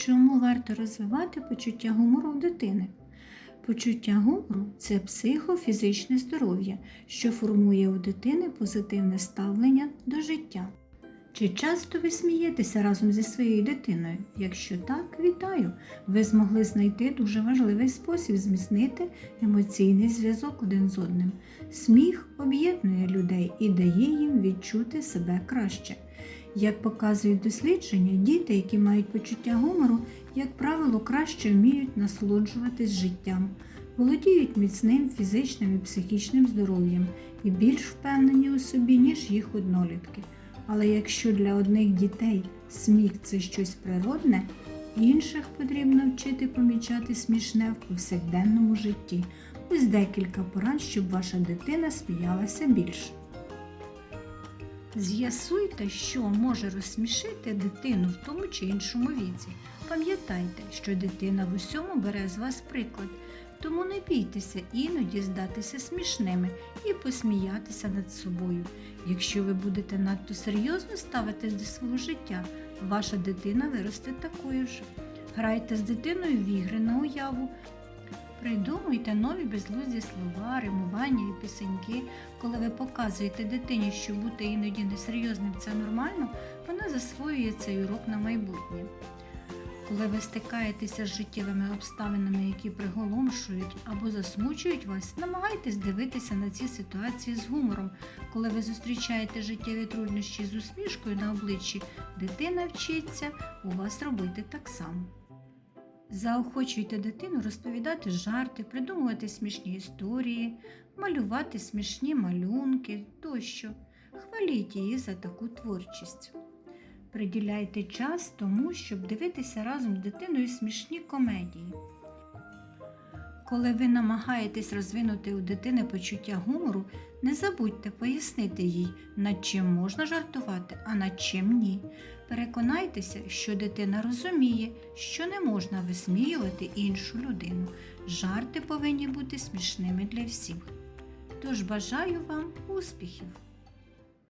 Чому варто розвивати почуття гумору в дитини? Почуття гумору це психофізичне здоров'я, що формує у дитини позитивне ставлення до життя. Чи часто ви смієтеся разом зі своєю дитиною? Якщо так, вітаю! Ви змогли знайти дуже важливий спосіб зміцнити емоційний зв'язок один з одним. Сміх об'єднує людей і дає їм відчути себе краще. Як показують дослідження, діти, які мають почуття гумору, як правило, краще вміють насолоджуватись життям, володіють міцним фізичним і психічним здоров'ям і більш впевнені у собі, ніж їх однолітки. Але якщо для одних дітей сміх це щось природне, інших потрібно вчити помічати смішне в повсякденному житті. Ось декілька порад, щоб ваша дитина сміялася більше. З'ясуйте, що може розсмішити дитину в тому чи іншому віці. Пам'ятайте, що дитина в усьому бере з вас приклад, тому не бійтеся іноді здатися смішними і посміятися над собою. Якщо ви будете надто серйозно ставитись до свого життя, ваша дитина виросте такою ж. Грайте з дитиною в ігри на уяву. Придумуйте нові безглузді слова, римування і пісеньки. Коли ви показуєте дитині, що бути іноді несерйозним це нормально, вона засвоює цей урок на майбутнє. Коли ви стикаєтеся з життєвими обставинами, які приголомшують або засмучують вас, намагайтесь дивитися на ці ситуації з гумором. Коли ви зустрічаєте життєві труднощі з усмішкою на обличчі, дитина вчиться у вас робити так само. Заохочуйте дитину розповідати жарти, придумувати смішні історії, малювати смішні малюнки тощо. Хваліть її за таку творчість. Приділяйте час тому, щоб дивитися разом з дитиною смішні комедії. Коли ви намагаєтесь розвинути у дитини почуття гумору, не забудьте пояснити їй, над чим можна жартувати, а над чим ні. Переконайтеся, що дитина розуміє, що не можна висміювати іншу людину. Жарти повинні бути смішними для всіх. Тож бажаю вам успіхів!